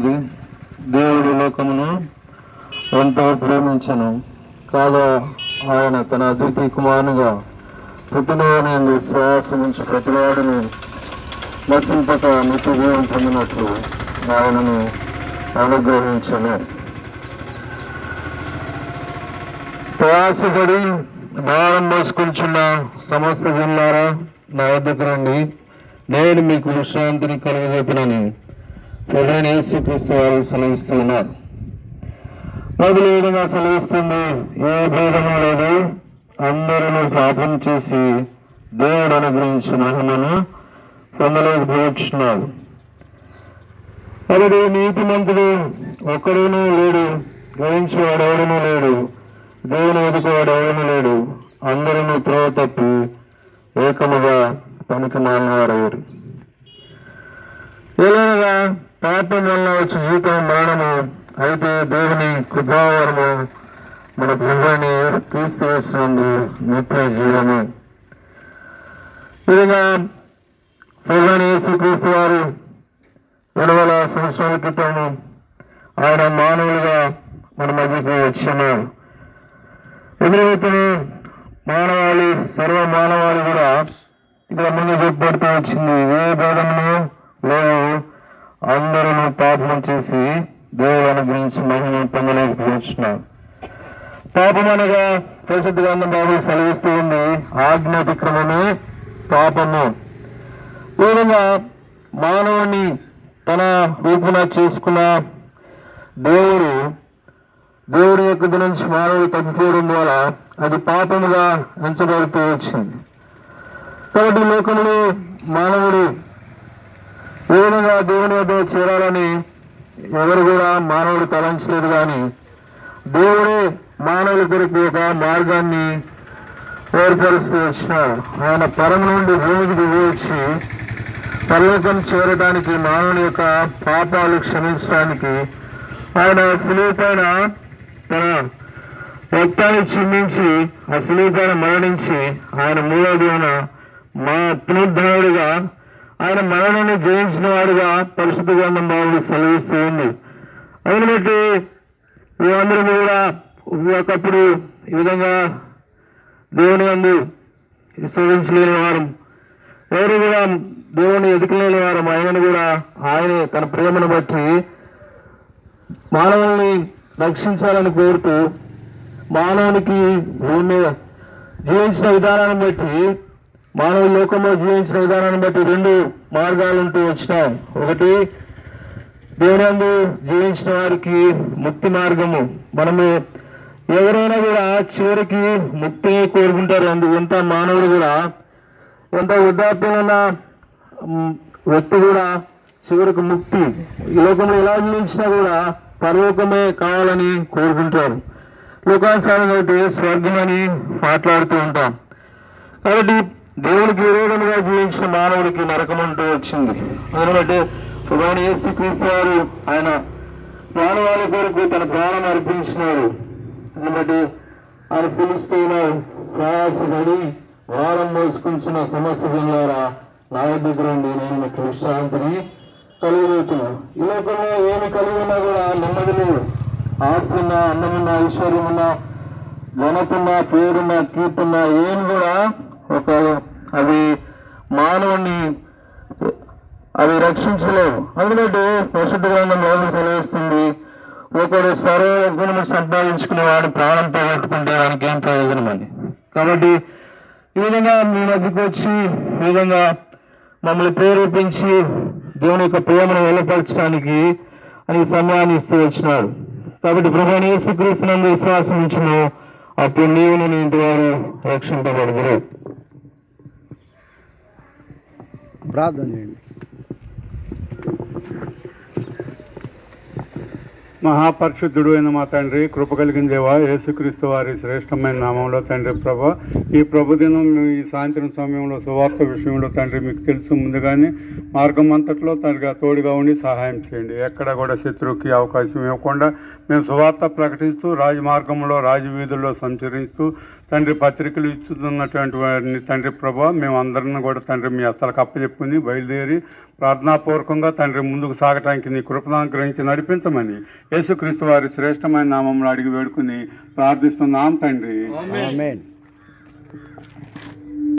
దేవుడు లోకమును ఎంతో ప్రేమించను. కాగా ఆయన తన అద్వితీయ కుమారునిగా పుట్టినవాని విశ్వాసం నుంచి ప్రతివాడును నశింపక నిత్య జీవం పొందినట్లు ఆయనను అనుగ్రహించను. ప్రయాసపడి భారం మోసుకుంటున్న సమస్త జిల్లారా నా వద్దకు రండి. నేను మీకు విశ్రాంతిని కలుగజెప్పినని ప్రధాన యేసుక్రీస్తు వారు సెలవిస్తున్నారు. మొదలు ఏ విధంగా సెలవిస్తుంది ఏ భేదము లేదు. అందరూ పాపం చేసి దేవుడు అనుగ్రహించిన మహిమను పొందలేకపోతున్నాడు ఒకడు నీతిమంతుడు ఒక్కడూనూ లేడు. గ్రహించేవాడు ఎవడనూ లేడు. దేవుని వెతుకువాడు ఎవడనూ లేడు. అందరూ త్రోవ తప్పి ఏకముగా పనికి మానవారయ్యారు ఎలాగా పాపం వల్ల వచ్చే జీవితం మరణము అయితే దేవుని కృపావరము మన ప్రభుని క్రీస్తు వేసినందు నిత్య జీవము. ఇదిగా ప్రభుని యేసు క్రీస్తు వారు రెండు వేల సంవత్సరాల క్రితము ఆయన మానవులుగా మన మధ్యకు వచ్చాము ఎదురవుతున్న మానవాళి సర్వ మానవాళి కూడా ఇక్కడ ముందు చెప్పబడుతూ వచ్చింది. ఏ భేదం అందరూ పాపం చేసి దేవుడు అనుగ్రహించి మహిమను పొందలేకపోతున్నారు పాపం అనగా పరిశుద్ధ గ్రంథం బాబు సెలవిస్తూ ఉంది ఆజ్ఞాతిక్రమమే పాపము. ఈ విధంగా మానవుని తన రూపున చేసుకున్న దేవుడు దేవుడి యొక్క ఇది నుంచి మానవుడు తగ్గిపోవడం ద్వారా అది పాపముగా ఎంచబడుతూ వచ్చింది. కాబట్టి లోకంలో మానవుడు ఈ విధంగా దేవుని వద్ద చేరాలని ఎవరు కూడా మానవుడు తలంచలేదు కానీ దేవుడే మానవుల కొరకు ఒక మార్గాన్ని ఏర్పరుస్తూ వచ్చినాడు. ఆయన పరం నుండి భూమికి దిగి వచ్చి పరలోకం చేరడానికి మానవుని యొక్క పాపాలు క్షమించడానికి ఆయన సులువుపైన తన రక్తాన్ని చిందించి ఆ సులువుపైన మరణించి ఆయన మూడో దేవున మా పునరుద్ధరణుడిగా ఆయన మరణాన్ని జయించిన వాడుగా పరిశుద్ధ గ్రంథం బాబు సెలవిస్తూ ఉంది. అందుని బట్టి మేమందరం కూడా ఒకప్పుడు ఈ విధంగా దేవుని అందు విశ్వసించలేని వారం ఎవరు కూడా దేవుని ఎదుకలేని వారం ఆయనను కూడా ఆయనే తన ప్రేమను బట్టి మానవుల్ని రక్షించాలని కోరుతూ మానవునికి భూమి మీద జీవించిన విధానాన్ని బట్టి మానవ లోకంలో జీవించిన విధానాన్ని బట్టి రెండు మార్గాలు ఉంటూ వచ్చినాం ఒకటి దేవునందు జీవించిన వారికి ముక్తి మార్గము. మనము ఎవరైనా కూడా చివరికి ముక్తి కోరుకుంటారు. అందు ఎంత మానవుడు కూడా ఎంత వృద్ధాప్యమైన ఉన్న వ్యక్తి కూడా చివరికి ముక్తి. ఈ లోకంలో ఎలా జీవించినా కూడా పరలోకమే కావాలని కోరుకుంటారు. లోకానుసారంగా అయితే స్వర్గం అని మాట్లాడుతూ ఉంటాం. కాబట్టి దేవునికి విరోధంగా జీవించిన మానవుడికి నరకం అంటూ వచ్చింది. ఎందుకంటే ప్రధాని యేసు క్రీస్తు వారు ఆయన మానవాళి కొరకు తన ప్రాణం అర్పించినాడు ఎందుకంటే ఆయన పిలుస్తూ ప్రయాసపడి వారం మోసుకుంటున్న సమస్య ద్వారా నా దగ్గర ఉండి నేను మీకు విశ్రాంతిని కలిగిపోతున్నాను ఈ లోకంలో ఏమి కలిగి ఉన్నా కూడా నెమ్మది లేదు. ఆస్తున్న అన్నమున్న ఐశ్వర్యమున్న ఘనతున్న పేరున్న కీర్తున్న ఏమి ఏం కూడా ఒక అవి మానవుని అవి రక్షించలేవు అందుకంటే పరిశుద్ధ గ్రంథం లోపల సెలవిస్తుంది? ఒకడు సర్వగుణము సంపాదించుకునే వాడు ప్రాణం పోగొట్టుకుంటే వానికి ఏం ప్రయోజనం అని. కాబట్టి ఈ విధంగా మీ మధ్యకు వచ్చి ఈ విధంగా మమ్మల్ని ప్రేరేపించి దేవుని యొక్క ప్రేమను వెళ్ళపరచడానికి అని సమయాన్ని ఇస్తూ వచ్చినాడు కాబట్టి ప్రభాని యేసుక్రీస్తునందు విశ్వాసం ఉంచును అప్పుడు నీవును నీ ఇంటి వారు రక్షింపబడదురు. ప్రార్థన చేయండి మహాపరిశుద్ధుడు అయిన మా తండ్రి కృప కలిగిన దేవా యేసుక్రీస్తు వారి శ్రేష్టమైన నామంలో తండ్రి ప్రభ ఈ ప్రభుదినం ఈ సాయంత్రం సమయంలో సువార్త విషయంలో తండ్రి మీకు తెలుసు ముందుగానే మార్గం అంతట్లో తండ్రిగా తోడుగా ఉండి సహాయం చేయండి. ఎక్కడ కూడా శత్రువుకి అవకాశం ఇవ్వకుండా మేము సువార్త ప్రకటిస్తూ రాజమార్గంలో రాజవీధుల్లో సంచరిస్తూ తండ్రి పత్రికలు ఇస్తున్నటువంటి వారిని తండ్రి ప్రభా మేము అందరిని కూడా తండ్రి మీ హస్తాలకు అప్పచెప్పుకుని బయలుదేరి ప్రార్థనాపూర్వకంగా తండ్రి ముందుకు సాగటానికి నీ కృపను గ్రహించి నడిపించమని యేసుక్రీస్తు వారి శ్రేష్టమైన నామంలో అడిగి వేడుకుని ప్రార్థిస్తున్నాం తండ్రి. ఆమేన్.